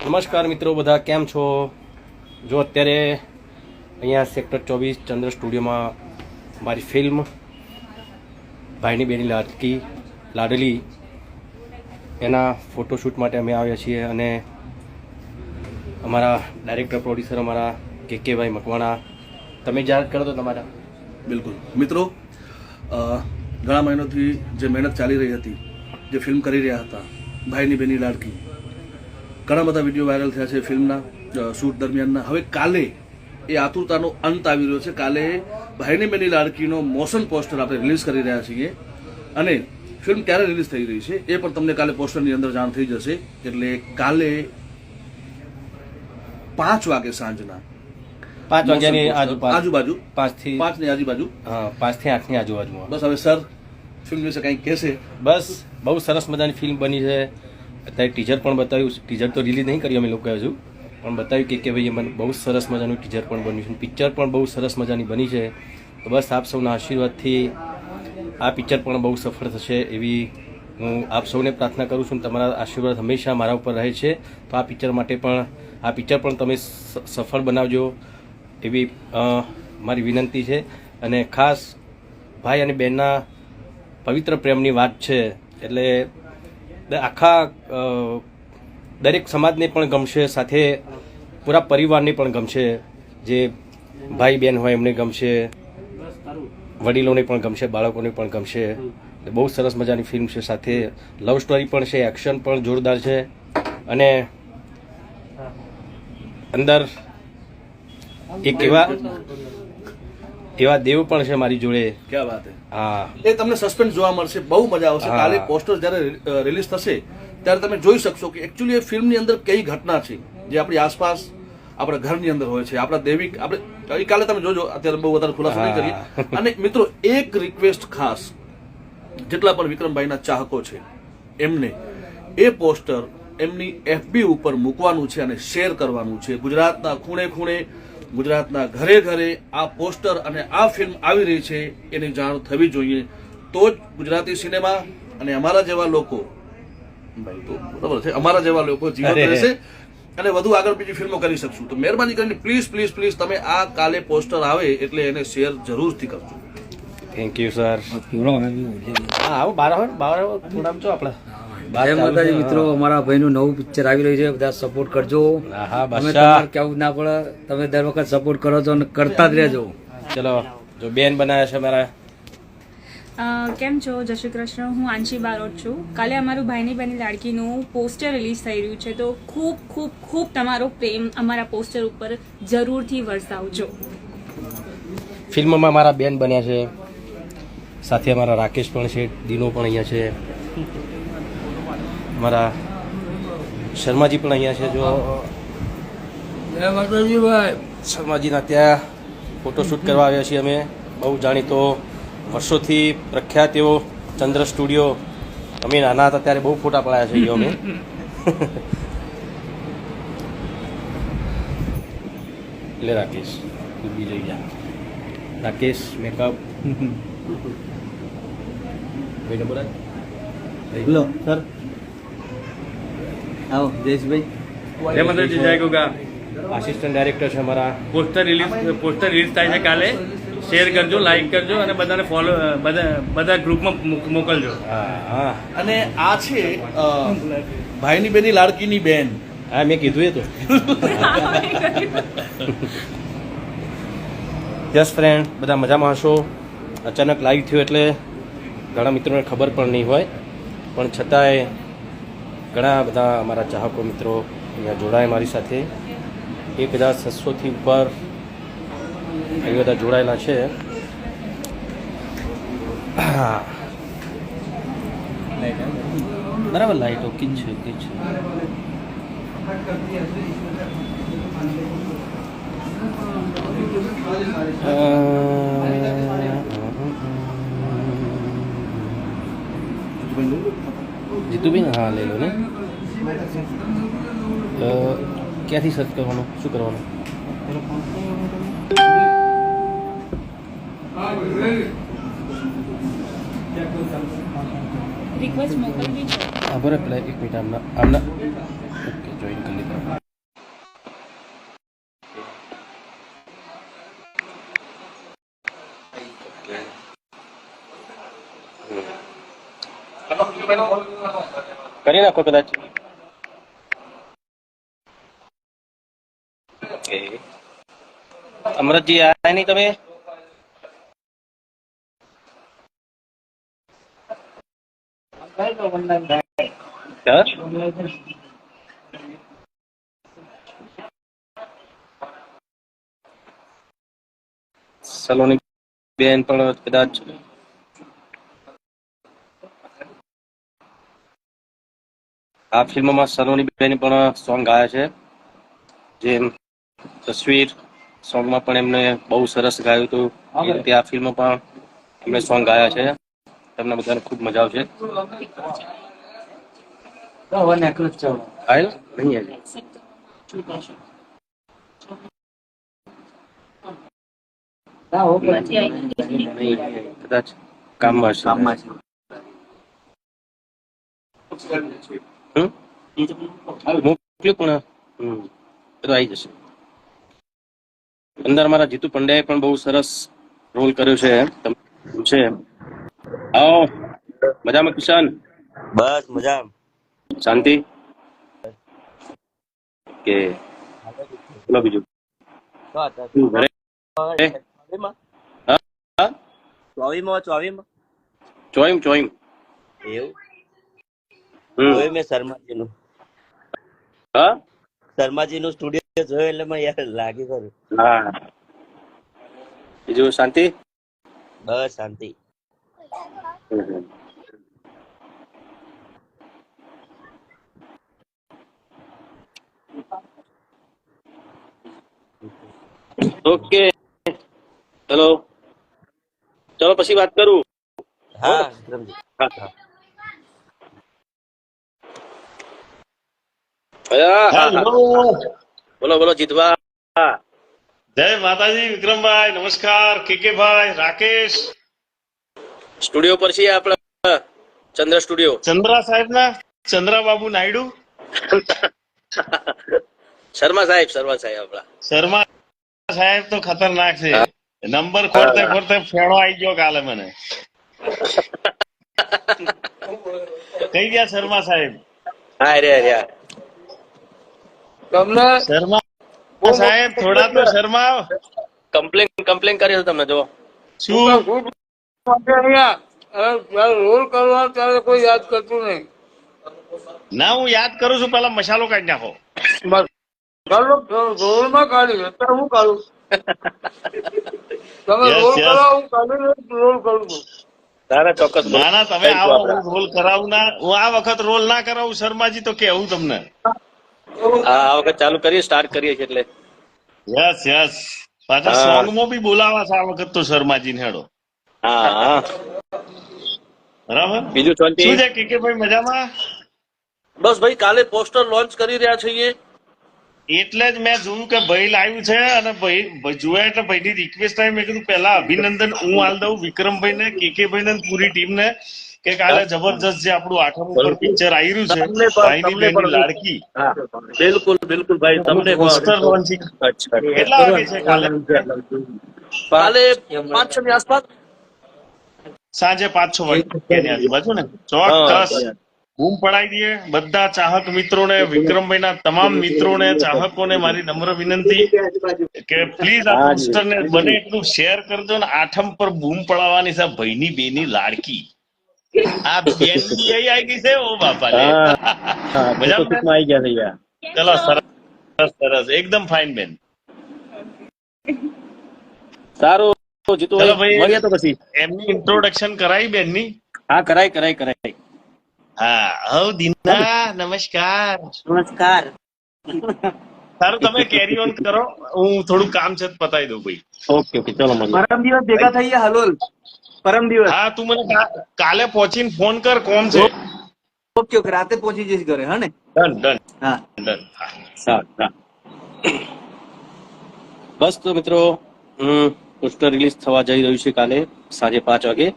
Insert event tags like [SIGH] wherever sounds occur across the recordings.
નમસ્કાર મિત્રો, બધા કેમ છો? જો અત્યારે અહીંયા સેક્ટર ચોવીસ ચંદ્ર સ્ટુડિયોમાં મારી ફિલ્મ ભાઈની બેની લાડકી લાડલી એના ફોટોશૂટ માટે અમે આવ્યા છીએ અને અમારા ડાયરેક્ટર પ્રોડ્યુસર અમારા કે કે ભાઈ મકવાણા, તમે જાહેર કરો તો તમારા. બિલકુલ. મિત્રો ઘણા મહિનોથી જે મહેનત ચાલી રહી હતી, જે ફિલ્મ કરી રહ્યા હતા, ભાઈની બેની લાડકી ઘણા બધા વીડિયો વાયરલ થયા છે ફિલ્મના શૂટ દરમિયાનના. હવે કાલે એ આતુરતાનો અંત આવી રહ્યો છે. કાલે ભાઈની બેની લાડકીનો મોશન પોસ્ટર આપણે રિલીઝ કરી રહ્યા છીએ અને ફિલ્મ ક્યારે રિલીઝ થઈ રહી છે એ પણ તમને કાલે પોસ્ટરની અંદર જાણ થઈ જશે. એટલે કાલે પાંચ વાગે સાંજના. પાંચ વાગ્યાની મોશન આજુ પોસ્ટર, આજુબાજુ. પાંચથી પાંચની આજુબાજુ. હા પાંચથી આઠની આજુબાજુમાં. બસ હવે સર ફિલ્મ વિશે કંઈક કહેશે. બસ બહુ સરસ મજાની ફિલ્મ બની છે. અત્યારે ટીઝર પણ બતાવ્યું ટીઝર તો રિલીઝ નહીં કર્યું અમે લોકો હજુ. પણ બતાવ્યું કે કે ભાઈ મને બહુ સરસ મજાનું ટીઝર પણ બન્યું છે. પિક્ચર પણ બહુ સરસ મજાની બની છે. તો બસ આપ સૌના આશીર્વાદથી આ પિક્ચર પણ બહુ સફળ થશે એવી હું આપ સૌને પ્રાર્થના કરું છું. તમારા આશીર્વાદ હંમેશા મારા ઉપર રહે છે. તો આ પિક્ચર માટે પણ આ પિક્ચર પણ તમે સફળ બનાવજો એવી મારી વિનંતી છે. અને ખાસ ભાઈ અને બહેનના પવિત્ર પ્રેમની વાત છે. એટલે આખા દરેક સમાજને પણ ગમશે, સાથે પૂરા પરિવારને પણ ગમશે, જે ભાઈ બહેન હોય એમને ગમશે, વડીલોને પણ ગમશે, બાળકોને પણ ગમશે. બહુ સરસ મજાની ફિલ્મ છે, સાથે લવ સ્ટોરી પણ છે એક્શન પણ જોરદાર છે. અને અંદર એક એવા એવા દેવ પણ છે મારી જોડે. ક્યાં વાત એ તમને સસ્પેન્સ જોવા મળશે બહુ મજા આવશે. કાલે પોસ્ટર જ્યારે રિલીઝ થશે ત્યારે તમે જોઈ શકશો કે એકચ્યુઅલી એ ફિલ્મની અંદર કઈ ઘટના છે. જે આપણી આસપાસ આપણા ઘરની અંદર હોય છે આપણા દૈવિક આપણે કાલે તમે જોજો અત્યારે બહુ વધારે ખુલાસો નહીં કરીએ. [LAUGHS] અને મિત્રો એક રિક્વેસ્ટ ખાસ જેટલા પણ વિક્રમભાઈના ચાહકો છે એમને એ પોસ્ટર એમની એફબી ઉપર મૂકવાનું છે અને શેર કરવાનું છે. ગુજરાતના ખૂણે ખૂણે ગુજરાતના ઘરે ઘરે આ પોસ્ટર અને આ ફિલ્મ આવી રહી છે એની જાણ થવી જોઈએ. તો જ ગુજરાતી સિનેમા અને અમારા જેવા લોકો ભાઈ તો બરાબર છે અમારા જેવા લોકો જીવન રહેશે અને વધુ આગળ બીજી ફિલ્મો કરી શકશું. તો મહેરબાની કરીને પ્લીઝ પ્લીઝ પ્લીઝ તમે આ કાલે પોસ્ટર આવે એટલે એને શેર જરૂરથી કરજો. થેન્ક યુ સર હા આવો બાર બાર હોય થોડા જો આપણે. જય માતાજી મિત્રો અમારા ભાઈનું નવું પિક્ચર આવી રહ્યું છે બધા સપોર્ટ કરજો. હા હા અમે તમારે કેવું ના પડે તમે દર વખત સપોર્ટ કરો છો અને કરતા જ રહેજો. ચલો જો બેન બનાવ્યા છે મારા. કેમ છો? જય શ્રી કૃષ્ણ. હું આંશી બારોટ છું. કાલે અમારું ભાઈની બની લાડકીનું પોસ્ટર રિલીઝ થઈ રહ્યું છે તો ખૂબ ખૂબ ખૂબ તમારો પ્રેમ અમારા પોસ્ટર ઉપર જરૂરથી વરસાવજો. ફિલ્મમાં મારા બેન બન્યા છે. સાથે અમારા રાકેશ પણ છે દિનો પણ અહીંયા છે. મારા શર્માજી પણ અહીંયા છે જો. ભાઈ. શર્માજીના ત્યાં ફોટોશૂટ કરવા આવ્યા છીએ અમે. બહુ જાણીતો વર્ષોથી પ્રખ્યાત એવો ચંદ્ર સ્ટુડિયો અમે નાના હતા ત્યારે બહુ ફોટા પડાયા છે અમે. એટલે રાકેશ તું બી લઈ જા. રાકેશ મેકઅપ ભાઈ નંબર. બોલો સર આવો જયેશભાઈ. જય માતાજી જય ગોગા. આસિસ્ટન્ટ ડાયરેક્ટર છે અમારા. પોસ્ટર રિલીઝ પોસ્ટર રિલીઝ થાય છે કાલે. શેર કરજો લાઈક કરજો અને બધાને ફોલો બધા બધા ગ્રુપમાં મોકલજો. હા હા. અને આ છે ભાઈની બેની લાડકીની બેન. હા મેં કીધું એ તો. યસ ફ્રેન્ડ બધા મજામાં હશો? અચાનક લાઈવ થયું એટલે ઘણા મિત્રોને ખબર પણ નહીં હોય. પણ છતાંય ઘણા બધા અમારા ચાહકો મિત્રો અહીંયા જોડાય મારી સાથે. એક હજાર છસોથી ઉપર અહીં બધા જોડાયેલા છે. બરાબર, લાઈટ ઓકે છે ઓકે છે. છે જીતુબેન હા લઈ લો ને. ક્યાંથી સર્ચ કરવાનું? શું કરવાનું? હા બરાબર એક મિનિટ આમના આમના જોઈન કરી Okay. કરી નાખો કદાચ. અમૃતજી આયા નહીં તમે? સલોની બેન પણ કદાચ આ ફિલ્મમાં સલોની બેન પણ સોંગ ગાયા છે. જેમ તસવીર સોંગમાં પણ એમને બહુ સરસ ગાયું હતું. એ રીતે આ ફિલ્મમાં પણ એમણે સોંગ ગાયા છે. તમને બધાને ખૂબ મજા આવશે. કદાચ કામમાં હશે. હમ? મોકલ્યું પણ તો આવી જશે. અંદર મારા જીતુ પંડ્યાએ પણ બહુ સરસ રોલ કર્યો છે છે આવો. મજામાં કિશન? બસ મજા શાંતિ? કે બોલો બીજું. ઘરે? ચોવીમાં ચોવીમાં. ચોઈમ ચોઈમ એવું. જોયું મેં શર્માજીનું. હા? શર્માજીનું સ્ટુડિયો જોયું એટલે મને યાર લાગી ખરું હા. બીજું શાંતિ? બસ શાંતિ. ઓકે. ચલો ચલો પછી વાત કરું. હા, હા, હા. બોલો બોલો જીતવા. જય માતાજી વિક્રમભાઈ નમસ્કાર કે ભાઈ રાકેશ. સ્ટુડિયો પર છીએ આપણે. ચંદ્ર સ્ટુડિયો. ચંદ્રા સાહેબ ના ચંદ્રાબાબુ નાયડુ. શર્મા સાહેબ શર્મા સાહેબ આપણા. શર્મા સાહેબ તો ખતરનાક છે. નંબર ખોરતે ખોરતે ફેણો આવી ગયો કાલે મને. [LAUGHS] કઈ ગયા શર્મા સાહેબ? હા રે રે શર્મા સાહેબ થોડા તો શર્મા કમ્પ્લેન કમ્પ્લેન કરી છે તમને જો શું? રોલ કરવા ત્યારે કોઈ યાદ કરતું નહીં. ના હું યાદ કરું છું પેલા મસાલો કાઢી નાખો. રોલમાં કાઢી અત્યારે હું કાઢું. તમે રોલ કરો હું કાઢી રોલ કરું છું. તારા ચોક્કસ. ના ના તમે આવો રોલ કરાવું ના હું આ વખત રોલ ના કરાવું શર્માજી તો કેવું તમને? આ વખત ચાલુ કરીએ સ્ટાર્ટ કરીએ છીએ એટલે. Yes yes. પાછા સોંગમાં બી બોલાવા છે આ વખત તો શર્માજી ને હેડો. હા બરાબર? બીજું શાંતિ શું છે? કે કે ભાઈ મજામાં? બસ ભાઈ કાલે પોસ્ટર લોન્ચ કરી રહ્યા છીએ એટલે જ મેં જોયું કે ભાઈ લાવ્યું છે અને ભાઈ જોયા એટલે ભાઈની રિક્વેસ્ટ આવી મેં કીધું પેલા અભિનંદન હું હાલ દઉં વિક્રમભાઈ ને કે ભાઈ ને પૂરી ટીમ ને. કે કાલે જબરજસ્ત જે આપણું આઠમ ઉપર પિક્ચર આવી રહ્યું છે ભાઈની તમને બેની લાડકી. બિલકુલ બિલકુલ ભાઈ તમને પોસ્ટર લોન્ચિંગ કેટલા વાગે છે કાલે? કાલે પાંચ છ ની આસપાસ? સાંજે પાંચ છ વાગ્યાની આજુબાજુ ને? ચોક્કસ. બૂમ પડાવી દઈએ. બધા ચાહક મિત્રોને વિક્રમભાઈના તમામ મિત્રોને ચાહકોને મારી નમ્ર વિનંતી કે પ્લીઝ આ પોસ્ટરને બને એટલું શેર કરજો ને આઠમ પર બૂમ પડાવવાની છે ભાઈની બેની લાડકી. આ બેન આઈ અહીં આવી ગઈ છે? ઓ બાપા રે. [LAUGHS] મજામાં? આવી ગયા ભૈયા ચલો સરસ સરસ એકદમ ફાઇન બેન. સારું જીતુ ચલો ભાઈ. મળીએ તો પછી. એમની ઇન્ટ્રોડક્શન કરાવી બેનની? હા કરાય કરાય કરાય. હા હવ દીના નમસ્કાર. નમસ્કાર. સારું તમે કેરી ઓન કરો. હું થોડું કામ છે તો પતાવી દઉં ભાઈ. ઓકે ઓકે ચલો પરમ દિવસ ભેગા થઈએ હલોલ. પરમ દિવસ. હા તું મને કાલે પહોંચીને ફોન કર કોમ છે. ઓકે ઓકે રાતે પહોંચી જઈશ ઘરે હા ને ડન ડન. હા. ડન હા. બસ તો મિત્રો પોસ્ટર રિલીઝ થવા જઈ રહ્યું છે કાલે સાંજે પાંચ વાગે.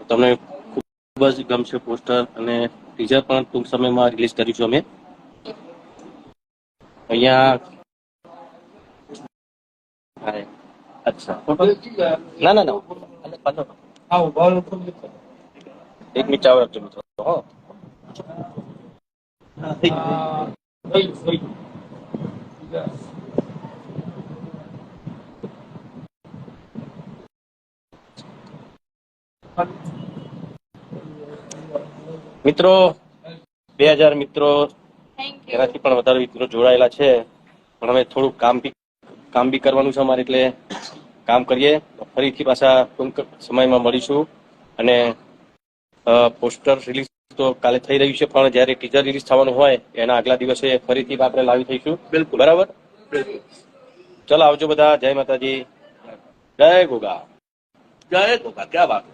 તમને ખૂબ જ ગમશે પોસ્ટર અને ટીઝર પણ ટૂંક સમયમાં રિલીઝ કરીશું અમે. અહીંયા હા, અચ્છા. ના ના ના. અલે, પાછો. એક મિનિટ ચાવ રાખજો મિત્રો હો. મિત્રો બે હજાર મિત્રો એનાથી પણ વધારે મિત્રો જોડાયેલા છે પણ હવે થોડું કામ બી કામ બી કરવાનું છે અમારે એટલે કામ કરીએ ફરીથી પાછા ટૂંક સમયમાં મળીશું. અને પોસ્ટર રિલીઝ તો કાલે થઈ રહ્યું છે પણ જ્યારે ટીઝર રિલીઝ થવાનું હોય એના આગલા દિવસે ફરીથી આપણે લાવી થઈશું. બિલકુલ. બરાબર? ચલો આવજો બધા. જય માતાજી. જય ગોગા. જય ગોગા. ક્યાં વાત?